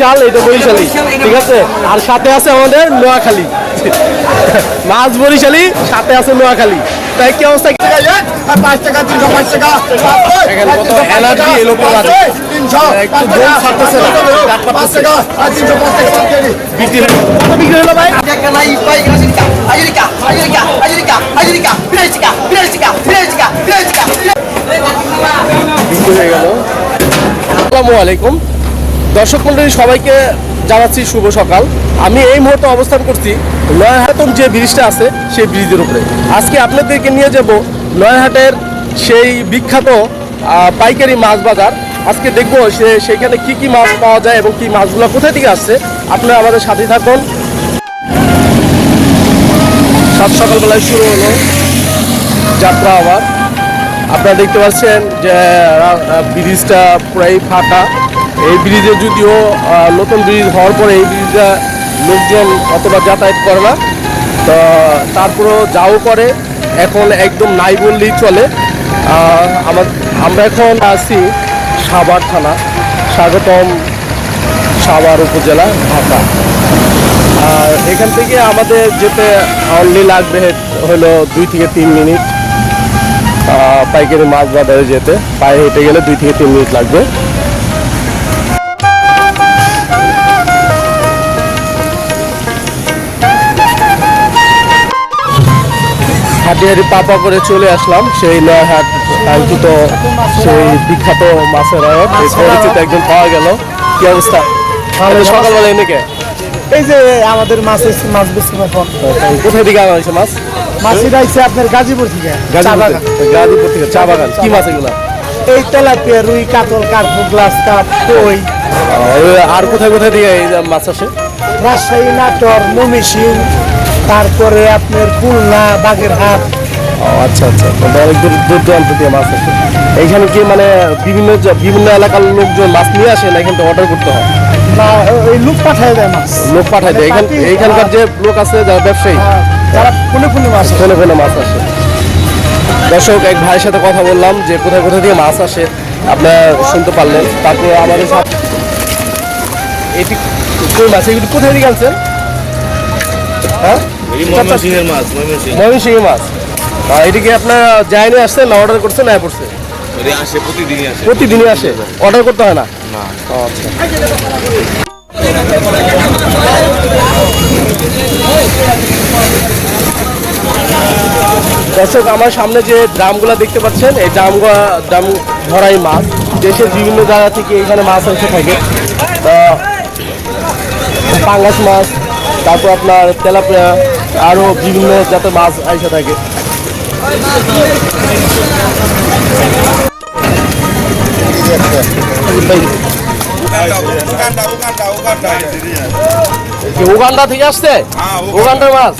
চাল এটা বরিশালি ঠিক আছে? আর সাথে আছে আমাদের নোয়াখালী। মাছ বরিশালি সাথে আছে নোয়াখালী। তাই কি অবস্থা? পাঁচ টাকা তিনশো পাঁচ টাকা। এনার্জি এলো পাঁচ টাকা তিনশো পাঁচ টাকা বিক্রি বিক্রি হলো ভাই? বিক্রি গেল। আসসালামু আলাইকুম। দর্শক মন্ডলী, সবাইকে জানাচ্ছি শুভ সকাল। আমি এই মুহূর্তে অবস্থান করছি নয়াহাটন যে ব্রিজটা আছে, সেই ব্রিজের উপরে। আজকে আপনাদেরকে নিয়ে যাব নয়াহাটের সেই বিখ্যাত পাইকারি মাছ বাজার। আজকে দেখব সে, সেখানে কি কি মাছ পাওয়া যায় এবং কি মাছগুলো কোথা থেকে আসছে। আপনারা আমাদের সাথে থাকুন। সাত সকালবেলায় শুরু হলো যাত্রা আবার। আপনারা দেখতে পাচ্ছেন যে ব্রিজটা প্রায় ফাঁকা। এই ব্রিজে যদিও নতুন ব্রিজ হওয়ার পরে এই ব্রিজটা লোকজন অতটা যাতায়াত করে না। তো তারপরেও যাও করে, এখন একদম নাই বললেই চলে। আমার আমরা এখন আছি সাভার থানা, স্বাগতম সাভার উপজেলা, ঢাকা। আর এখান থেকে আমাদের যেতে অনলি লাগবে হলো দুই থেকে তিন মিনিট পাইকারি মাছ বাজারে যেতে। পায়ে হেঁটে গেলে দুই থেকে তিন মিনিট লাগবে। হাঁটি হাঁটি পাপা করে চলে আসলাম সেই নয়াহাট কাঙ্ক্ষিত সেই বিখ্যাত মাছের পরিচিত একজন পাওয়া গেল। কি অবস্থা? তাহলে সকালবেলা এনেকে এই যে আমাদের মাছ এসছে, মাছ বেশি এখন। কোথায় দিকে আনা হয়েছে মাছ? মাছিরা আইছে আপনার গাজীপুর থেকে। গাজীপুর গাজীপুর থেকে চা বাগান। কি মাছ এগুলা? এই তেলাপিয়া রুই কাতল কার্পু গ্লাস কাপ কই আর কোথায় কোথায় থেকে এই মাছ আসে? রাজশাহী নাটোর মমিসিং তারপরে আপনার খুলনা বাগেরহাট। আচ্ছা আচ্ছা। অনেক দূর দূর দূরান্ত থেকে মাছ আসে। এইখানে কি মানে বিভিন্ন বিভিন্ন এলাকার লোকজন মাছ নিয়ে আসে না এখান থেকে অর্ডার করতে হয়? না ওই লোক পাঠায় দেয় মাছ। লোক পাঠায় দেয়। এখান এইখানকার যে লোক আছে যারা ব্যবসায়ী হ্যাঁ, কোনে কোনে মাছ ফোনে ফোনে মাছ আসে। দর্শক এক ভাইয়ের সাথে কথা বললাম যে কোথায় কোথায় থেকে মাছ আসে আপনারা শুনতে পারলেন। তারপরে আমাদের সাথে এটি মাছ? এগুলি কোথায় আনছেন? হ্যাঁ? ময়মনসিংহের মাছ ময়মনসিংহ। ময়মনসিংহের মাছ। এটি কি আপনার যায়নি আসছেন না অর্ডার করছেন না পড়ছে প্রতিদিনই আসে। অর্ডার করতে হয় না? আচ্ছা। দর্শক আমার সামনে যে ড্রামগুলো দেখতে পাচ্ছেন এই ড্রামগুলো ড্রাম ভরাই মাছ। দেশের বিভিন্ন জায়গা থেকে এখানে মাছ এসে থাকে। পাঙ্গাস মাছ তারপর আপনার তেলাপিয়া আরও বিভিন্ন জাতের মাছ এসে থাকে। উগান্ডা থেকে আসছে? উগান্ডার মাছ?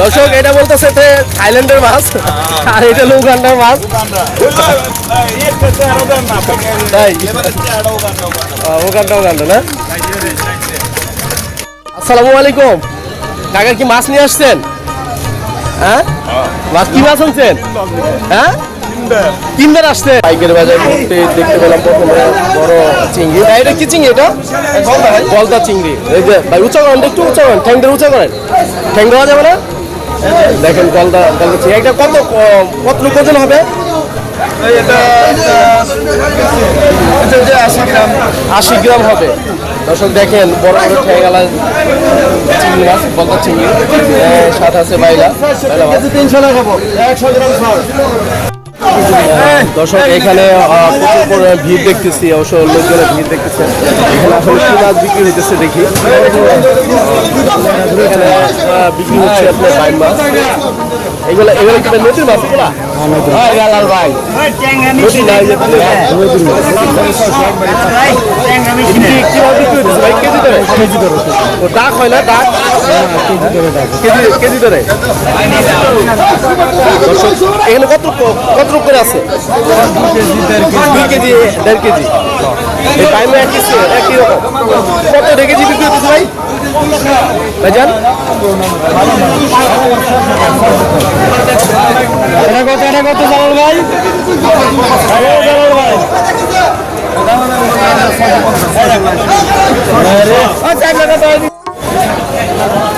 দর্শক এটা বলতেছে থাইল্যান্ডের মাছ আর এটা হলো উগান্ডার মাছ। তাই? উগান্ডা উগান্ডা না? আসসালামু আলাইকুম। কাকা কি মাছ নিয়ে আসছেন? হ্যাঁ? মাছ কি মাছ আনছেন? হ্যাঁ? তিনবার আসছে পাইকের বাজার ঘুরতে দেখতে পেলাম প্রথমে বড় চিংড়ি। এটা কি চিংড়ি এটা? গলদা চিংড়ি। এই যে ভাই উঁচা করেন একটু উঁচা করেন ঠ্যাংটা উঁচা করেন। ঠ্যাং দেওয়া যাবে না? দেখেন গলদা গলদা চিংড়ি। এটা কত কত লোক ওজন হবে? আশি গ্রাম। হবে। দর্শক দেখেন বড় বড় ঠেঙ্গালা চিংড়ি মাছ গলদা চিংড়ি। সাথে আছে বাইলা। তিনশো টাকা একশো গ্রাম দর্শক এখানে প্রচুর পরিমাণে ভিড় দেখতেছি অবশ্য লোকজনের ভিড় দেখতেছে এখানে আসলে কি মাছ বিক্রি হইতেছে দেখি। এখানে বিক্রি হচ্ছে আপনার বাইম। মাছ এগুলো এগুলো কি নদীর মাছ এগুলা? ভাই। নদী না এই যে নদীর মাছ এগুলি কীভাবে বিক্রি হইতেছে ভাই? কেজি ধরে কেজি ধরে ও ডাক হয় না ডাক কেজি কেজি ধরে দর্শক এখানে কত কত রূপ করে আছে। দুই কেজি, দেড় কেজি। টাইমে এক কেজি একই রকম। কত দেড় কেজি বিক্রি হচ্ছে ভাই? ভাইজান? এটা কত এটা কত ভাই? জালাল ভাই তো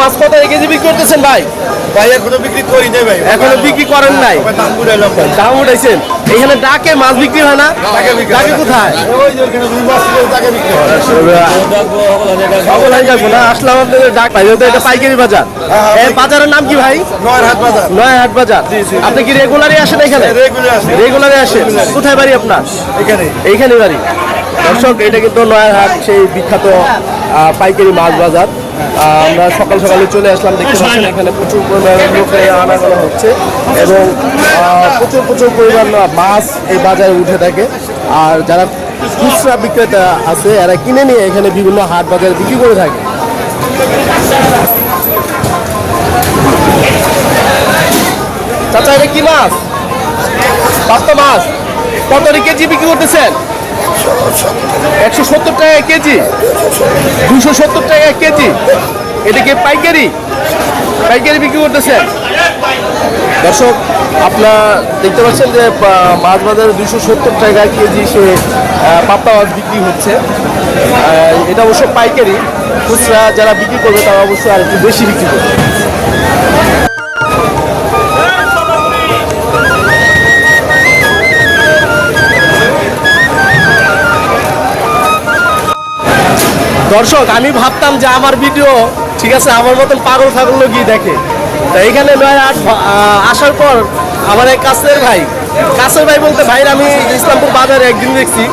মাছ কত এই কেজি বিক্রি করতেছেন ভাই? ভাই এখনও বিক্রি করি নাই ভাই। এখনও বিক্রি করেন নাই? দাম বুঝাইলাম দাম উঠাইছেন এখানে ডাকে মাছ বিক্রি হয় না? ডাকে কোথায়? হয়। না? আসলাম আপনাদের ডাক ভাই যেহেতু এটা পাইকারি বাজার। বাজারের নাম কি ভাই? নয় হাট বাজার। বাজার। আপনি কি রেগুলারই আসেন এখানে? রেগুলার আছে রেগুলারে আসেন। কোথায় বাড়ি আপনার? এখানে। এইখানে বাড়ি। দর্শক এটা কিন্তু নয়ার হাট সেই বিখ্যাত পাইকারি মাছ বাজার। আমরা সকাল সকালে চলে আসলাম দেখতে পাচ্ছেন এখানে প্রচুর পরিমাণে লোকে আনাগোনা হচ্ছে এবং প্রচুর প্রচুর পরিমাণ মাছ এই বাজারে উঠে থাকে। আর যারা খুচরা বিক্রেতা আছে এরা কিনে নিয়ে এখানে বিভিন্ন হাট বাজারে বিক্রি করে থাকে। চাচা এটা কি মাছ? পাঁচটা মাছ। কত করে কেজি বিক্রি করতেছেন? একশো সত্তর টাকা কেজি? দুশো সত্তর টাকা কেজি। এটা কি পাইকারি? পাইকারি বিক্রি করতেছেন? দর্শক আপনারা দেখতে পাচ্ছেন যে মাছ বাজারে দুশো সত্তর টাকা কেজি সে পাবদা মাছ বিক্রি হচ্ছে। এটা অবশ্য পাইকারি। খুচরা যারা বিক্রি করবে, তারা অবশ্যই আর একটু বেশি বিক্রি করবে। দর্শক, আমি ভাবতাম যে আমার ভিডিও ঠিক আছে, আমার মতন পাগল ফাগল গিয়ে দেখে। তা এখানে নয় আসার পর আমার এক কাছের ভাই কাছের ভাই বলতে ভাইয়ের আমি ইসলামপুর বাজারে একদিন দেখছি।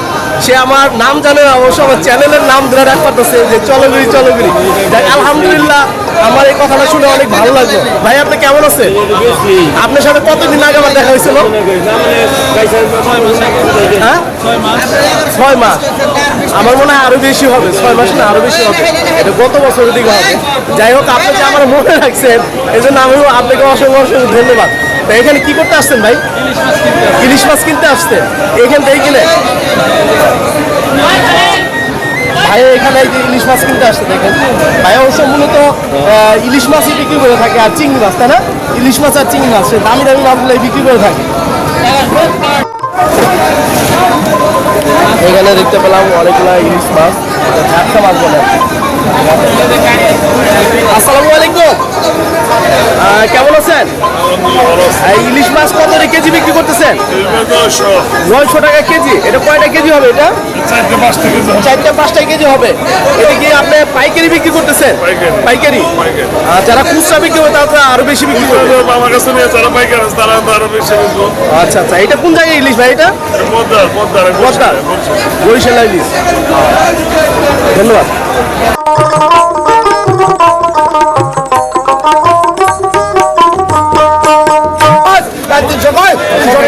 সে আমার নাম জানে অবশ্য আমার চ্যানেলের নাম ধরে রাখ পারতেছে যে চলগুড়ি চলগুড়ি যাক, আলহামদুলিল্লাহ, আমার এই কথাটা শুনে অনেক ভালো লাগল। ভাই, আপনি কেমন আছেন? আপনার সাথে কতদিন আগে আমার দেখা হয়েছিল? হ্যাঁ? ছয় মাস। আমার মনে হয় আরও বেশি হবে, ছয় মাস না, আরও বেশি হবে। এটা গত বছরের দিকে হবে। যাই হোক আপনি যে আমার মনে রাখছেন এই জন্য আমিও আপনাকে অসংখ্য অসংখ্য ধন্যবাদ। তো এখানে কি করতে আসছেন ভাই? ইলিশ মাছ কিনতে আসছেন। এখান থেকে কিনে? ভাই, এখানে ইলিশ মাছ কিনতে আসছে, দেখেন। ভাই, অবশ্য মূলত ইলিশ মাছই বিক্রি করে থাকে আর চিংড়ি মাছ, তাই না? ইলিশ মাছ আর চিংড়ি মাছ দামি দামি মাছগুলো বিক্রি করে থাকে। এখানে দেখতে পেলাম অনেকগুলো ইলিশ মাছ এটা মাছ বলে। আসসালামু আলাইকুম। কেমন আছেন? ইলিশ মাছ কত কেজি বিক্রি করতেছেন? নয়শো টাকা কেজি। এটা কয়টা কেজি হবে এটা? চারটা পাঁচটা কেজি হবে। এটা কি আপনি পাইকারি বিক্রি করতেছেন? পাইকারি। আর যারা খুচরা বিক্রি করবে তারা আরও বেশি বিক্রি করবে। আমার কাছে নিয়ে যারা পাইকার তারা আরও বেশি আচ্ছা আচ্ছা। এটা কোন জায়গায় ইলিশ ভাই এটা? পদ্মার পদ্মার বস্তার বরিশাল ইলিশ। ধন্যবাদ।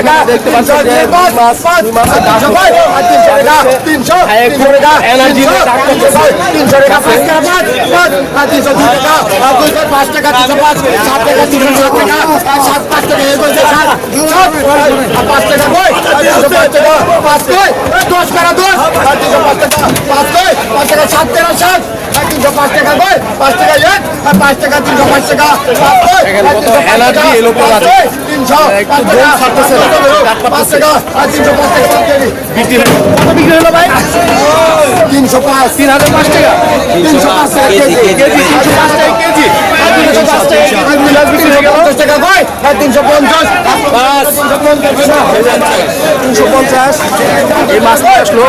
দেখতে পাচ্ছেন যে মাছ মাছের দাম এনার্জি তিনশো টাকা পাঁচ টাকা পাঁচ তিনশো দুই টাকা পাঁচ টাকা তিনশো পাঁচ সাত টাকা তিনশো সাত টাকা সাত পাঁচ টাকা মধ্যে সাত পাঁচ টাকা কই? তিনশো পাঁচ টাকা পাঁচ কই? দশ টাকা দশ তিনশো পাঁচ টাকা পাঁচ কই? পাঁচ টাকা সাত টাকা সাত আর তিনশো পাঁচ টাকা কই? পাঁচ টাকা এক আর পাঁচ টাকা তিনশো পাঁচ টাকা। তিনশো পাঁচ টাকা, আর তিনশো পাঁচ টাকা বিক্রি হলো। ভাই? তিনশো পাঁচ। তিন হাজার পাঁচ টাকা। তিনশো পাঁচ টাকা কেজি তিনশো পাঁচ টাকা তিনশো পঞ্চাশ তিনশো পঞ্চাশ এই মাছটা আসলো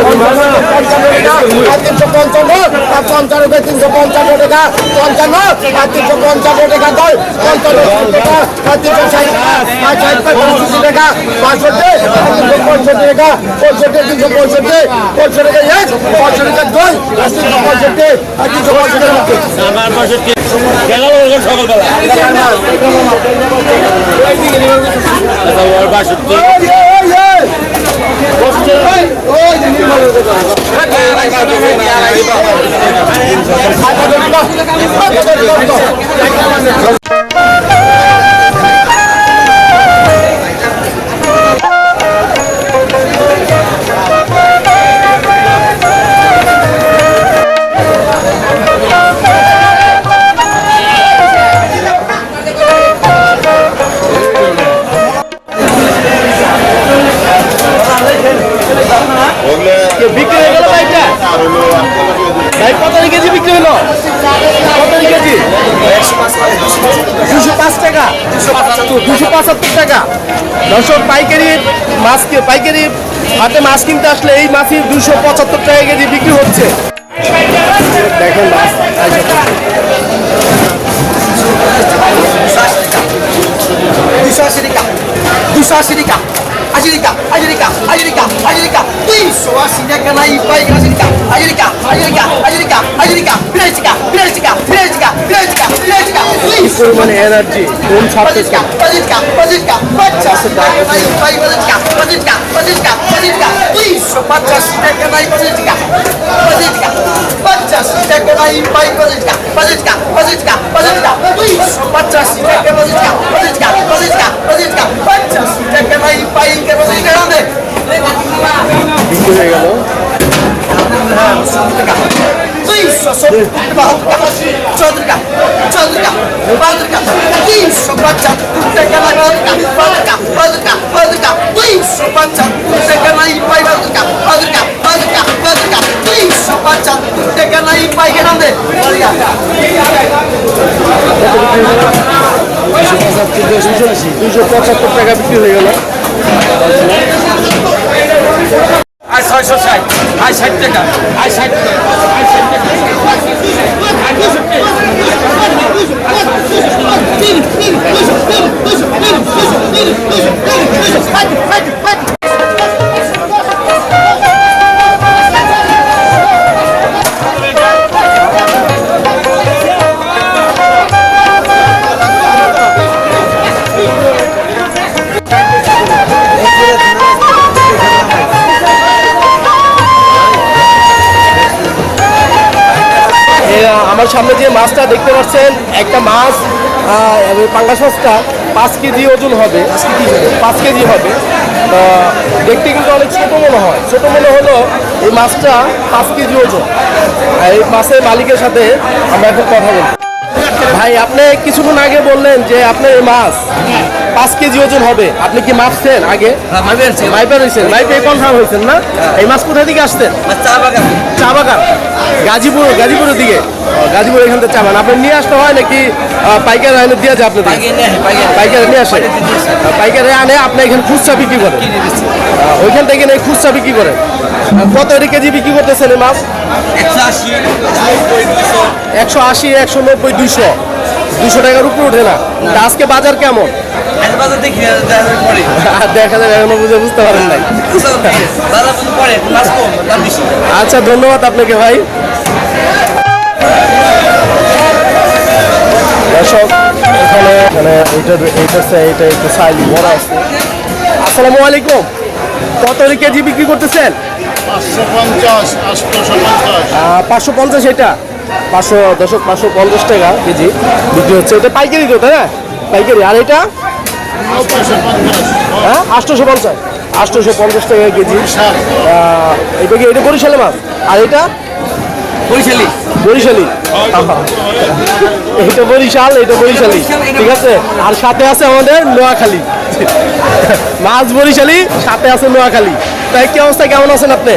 তিনশো পঞ্চান্ন আর পঞ্চান্ন তিনশো পঞ্চান্ন টাকা পঞ্চান্ন আর তিনশো পঞ্চান্ন টাকা কয় পঞ্চান্ন টাকা আর তিনশো ষাট ষাট পঁয়ষট্টি টাকা বাষট্টি তিনশো পঁয়ষট্টি টাকা পঁয়ষট্টি তিনশো পঁয়ষট্টি পঁয়ষট্টি টাকা এক পঁয়ষট্টি টাকা দুই আর তিনশো পঁয়ষট্টি আর তিনশো পঁয়ষট্টি সকালবেলা। বাষট্টি পাইকারি হাতে মাছ কিনতে আসলে এই মাছই দুশো পঁচাত্তর টাকা কেজি বিক্রি হচ্ছে। দুশো আশি টাকা। দুশো আশি টাকা। আশি টাকা আশি টাকা আশি টাকা আশি টাকা তিনশো আশি টাকা নাই পাই আশি টাকা আশি টাকা আশি টাকা আশি টাকা আশি টাকা বিরাশি টাকা বিরাশি টাকা বিরাশি টাকা বিরাশি টাকা বিরাশি টাকা কি পরিমাণে এনার্জি কোন ছাড়তে পঁচিশ টাকা পঁচিশ টাকা পঁচিশ টাকা পঞ্চাশ টাকা নাই পাই পঁচিশ টাকা পঁচিশ টাকা পঁচিশ টাকা পঁচিশ টাকা তিনশো পঁচাশি টাকা নাই পঁচিশ টাকা পঁচিশ টাকা পঞ্চাশি টাকা নাই পাই পঁচিশ টাকা পঁচিশ টাকা পঁচিশ বিক্রি হয়ে গেল দুশো পঁচাত্তর টাকা বিক্রি হয়ে গেল আর ছয়শো ষাট আর ষাট টাকা আর ষাট টাকা আর মাছটা দেখতে পাচ্ছেন, একটা মাছ পাঙ্গাস মাছটা পাঁচ কেজি ওজন হবে, পাঁচ কেজি হবে। দেখতে কিন্তু অনেক ছোটো মনে হয়। ছোটো মনে হলো এই মাছটা পাঁচ কেজি ওজন। এই মাছের মালিকের সাথে আমরা এখন কথা বলব। ভাই আপনি কিছুক্ষণ আগে বললেন যে আপনার এই মাছ পাঁচ কেজি ওজন হবে। আপনি কি মাপছেন আগে? মাইপে রয়েছেন মাইপে কনফার্ম হয়েছেন না? এই মাছ কোথা থেকে আসতেন চা বাগান। গাজীপুর গাজীপুরের দিকে? গাজীপুর এখান থেকে চা বাগান। আপনি নিয়ে আসতে হয় নাকি পাইকার আইনে দিয়ে যায় আপনাদের? পাইকার নিয়ে আসে পাইকারে। আনে আপনি এখানে খুচরা বিক্রি করেন? ওইখান থেকে নিয়ে খুচরা বিক্রি করেন? কত কেজি বিক্রি করতেছেন এই মাছ? একশো আশি একশো আশি একশো নব্বই দুইশো। দুশো টাকার উপরে ওঠে না। আজকে বাজার কেমন? দেখা যায় এখনও বুঝে বুঝতে পারেন নাই। আচ্ছা ধন্যবাদ আপনাকে ভাই। দর্শক এখানে মানে এইটা এইটা এইটা একটু সাইজ বড় আছে। আসসালামু আলাইকুম। কত কেজি বিক্রি করতেছেন? পাঁচশো পঞ্চাশ পাঁচশো পঞ্চাশ এটা। পাঁচশো দশ পাঁচশো পঞ্চাশ টাকা কেজি বিক্রি হচ্ছে। এটা পাইকারি তো তাই না? পাইকারি। আর এটা? হ্যাঁ? আটশোশো পঞ্চাশ। আটশোশো পঞ্চাশ টাকা কেজি। এটা কি এটা বরিশালে মাছ? আর এটা? বরিশালি বরিশালি? এটা বরিশাল এটা বরিশালি। ঠিক আছে? আর সাথে আছে আমাদের নোয়াখালী। মাছ বরিশালি সাথে আছে নোয়াখালী। তাই কি অবস্থা? কেমন আছেন আপনি?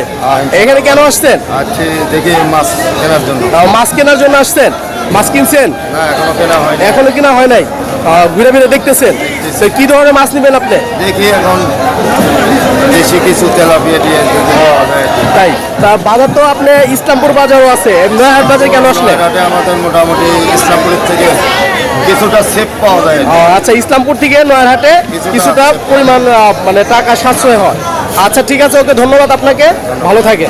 এখানে কেন আসছেন? আচ্ছা দেখি মাছ কেনার জন্য। মাছ কেনার জন্য আসছেন? মাছ কিনছেন? এখনও কেনা হয় নাই? ঘুরে ফিরে দেখতেছেন? কি ধরনের মাছ নেবেন আপনি? দেখি এখন বেশি কিছু তেলাপিয়া দিয়ে যদি পাওয়া যায়। তাই? তা বাজার তো আপনি ইসলামপুর বাজারও আছে। নয়াহাট বাজার কেন আসলেন এটাতে আমাদের মোটামুটি ইসলামপুরের থেকে কিছুটা সেফ পাওয়া যায়। আচ্ছা ইসলামপুর থেকে নয়ারহাটে কিছুটা কিছুটা পরিমাণ মানে টাকা সাশ্রয় হয়। আচ্ছা ঠিক আছে ওকে ধন্যবাদ আপনাকে। ভালো থাকে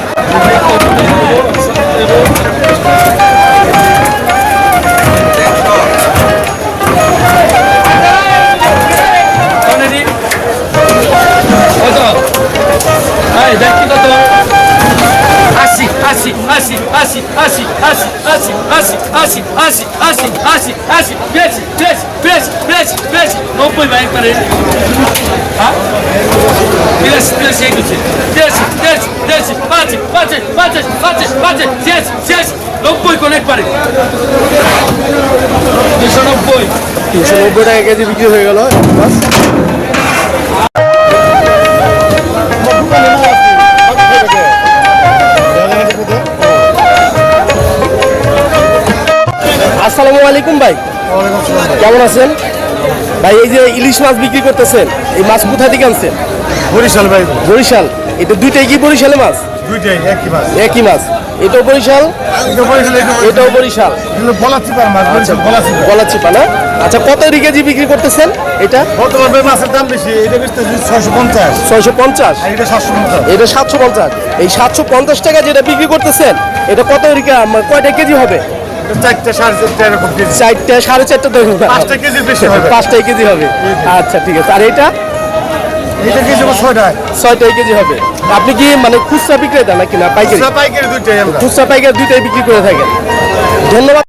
নব্বই। তিনশো নব্বই টাকা কেজি বিক্রি হয়ে গেল। আসসালামু আলাইকুম ভাই। কেমন আছেন? ভাই এই যে ইলিশ মাছ বিক্রি করতেছেন এই মাছ কোথা থেকে আনছেন? বরিশাল ভাই। বরিশাল। এটা দুইটাই কি বরিশালে মাছ? দুইটাই একই মাছ। একই মাছ। এটাও বরিশাল? এটাও বরিশাল এগুলো বলা চিপার মাছ বরিশাল বলা চিপার গলা চিপা না? আচ্ছা কত কেজি বিক্রি করতেছেন এটা? বর্তমান মাছের দাম বেশি এটা ছয়শো পঞ্চাশ। ছয়শো পঞ্চাশ? এটা সাতশো পঞ্চাশ। এটা সাতশো পঞ্চাশ। এই সাতশো পঞ্চাশ টাকা যেটা বিক্রি করতেছেন এটা কত রিকা কয়টা কেজি হবে? চারটে সাড়ে চারটা পাঁচটা কেজি বেশি হবে। পাঁচটাই কেজি হবে। আচ্ছা ঠিক আছে। আর এটা? এটা কেজি ছয়টায়। ছয়টাই কেজি হবে। আপনি কি মানে খুচরা বিক্রেতা নাকি না পাইকারি? পাইকারি দুইটাই খুচরা পাইকারি দুইটাই বিক্রি করে থাকেন। ধন্যবাদ।